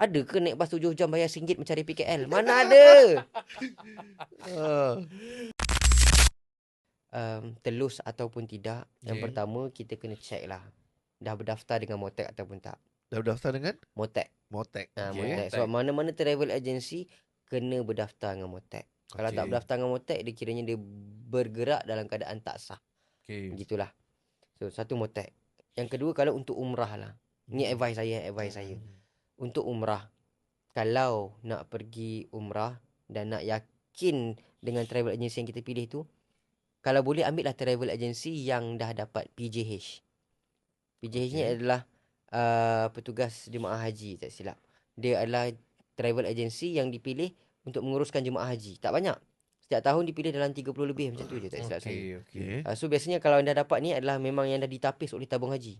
Ada ke naik bas 7 jam bayar RM1 mencari PKL? Mana ada? Ah. um, telus ataupun tidak. Yang Okay. pertama kita kena check lah. Dah berdaftar dengan Motek ataupun tak. Dah berdaftar dengan Motek. Motek. Ha, Okey. Motek. Sebab mana-mana travel agency kena berdaftar dengan Motek. Kalau tak berdaftar dengan Motek, dia kiranya dia bergerak dalam keadaan tak sah. Okay. Begitulah. So, satu Motek. Yang kedua, kalau untuk umrah lah. Ni advice saya, advice saya. Untuk umrah. Kalau nak pergi umrah dan nak yakin dengan travel agency yang kita pilih tu, kalau boleh ambillah travel agency yang dah dapat PJH. PJH ni adalah uh, petugas jemaah haji tak silap. Dia adalah travel agency yang dipilih untuk menguruskan jemaah haji. Tak banyak. Setiap tahun dipilih dalam 30 lebih macam tu je tak silap saya. Okay, okay. Okey. Uh, so biasanya kalau anda dapat ni adalah memang yang dah ditapis oleh tabung haji.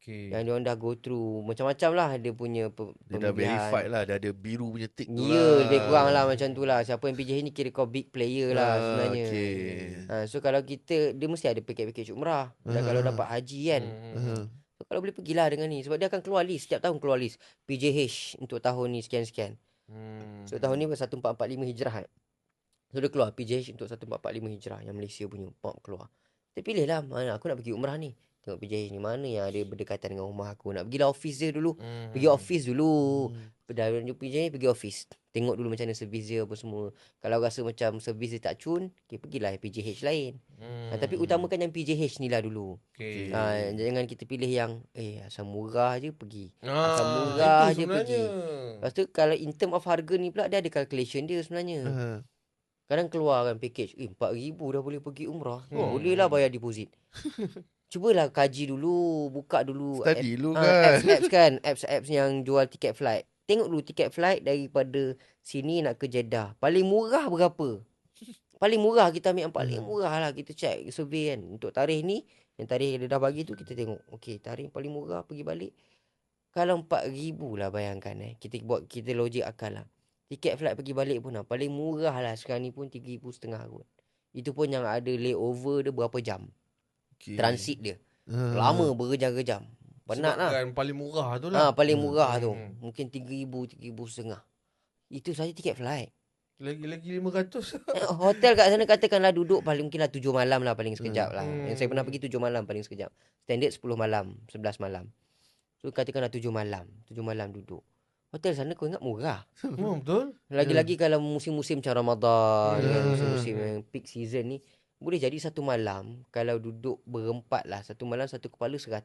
Okay. Yang dia orang dah go through macam-macam lah dia punya pe- Dia dah pemilihan. verified lah. Dah ada biru punya tick tu Ya, lah. lebih kurang lah macam tu lah. Siapa yang PJH ni kira kau big player lah Ah, sebenarnya. okey. Ha, so kalau kita, dia mesti ada package-package umrah. Dan Ah. kalau dapat haji kan. Uh-huh. So kalau boleh pergilah dengan ni. Sebab dia akan keluar list. Setiap tahun keluar list. PJH untuk tahun ni sekian-sekian. Hmm. So tahun ni 1445 hijrah kan. So dia keluar PJH untuk 1445 hijrah. Yang Malaysia punya. Pop keluar. Kita pilih lah. Mana aku nak pergi umrah ni. Tengok PJH ni mana yang ada berdekatan dengan rumah aku. Nak pergilah office dia dulu. Hmm. Pergi office dulu. Hmm. Dah jumpa je pergi office. Tengok dulu macam mana servis dia apa semua. Kalau rasa macam servis dia tak cun, okay, pergilah PJH lain. Hmm. Ha, tapi utamakan yang PJH ni lah dulu. Okay. Ha, jangan kita pilih yang eh asal murah je pergi. Ah, Asal murah je sebenarnya. Lepas tu kalau in term of harga ni pula dia ada calculation dia sebenarnya. Uh-huh. Kadang keluar kan package, eh 4000 dah boleh pergi umrah. Hmm. Oh, boleh lah bayar deposit. Cubalah kaji dulu, buka dulu Study dulu Ah, kan. apps-apps kan, apps-apps yang jual tiket flight. Tengok dulu tiket flight daripada sini nak ke Jeddah. Paling murah berapa? Paling murah kita ambil yang paling Hmm. murah lah. Kita check survey kan. Untuk tarikh ni, yang tarikh dia dah bagi tu kita tengok. Okey, tarikh paling murah pergi balik. Kalau 4000 lah bayangkan eh. Kita buat kita logik akal lah. Tiket flight pergi balik pun lah. Paling murah lah sekarang ni pun 3000 setengah kot. Itu pun yang ada layover dia berapa jam. Okay. Transit dia. Ah. Lama berjam-jam. Penat lah. Sebabkan paling murah tu Ah, lah. paling Hmm. murah tu. Hmm. Mungkin 3000, 3000 setengah. Itu saja tiket flight. Lagi-lagi 500. Eh, Hotel kat sana katakanlah duduk paling mungkinlah 7 malam lah paling sekejap lah. Hmm. Yang saya pernah pergi 7 malam paling sekejap. Standard 10 malam, 11 malam. So katakanlah 7 malam, 7 malam duduk. Hotel sana kau ingat murah. Hmm, betul. Lagi-lagi kalau musim-musim macam Ramadan, Hmm. kan, musim-musim yang peak season ni, boleh jadi satu malam kalau duduk berempat lah, satu malam satu kepala 100.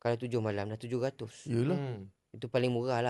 Kalau 7 malam dah 700. Yelah. Hmm. Itu paling murah lah.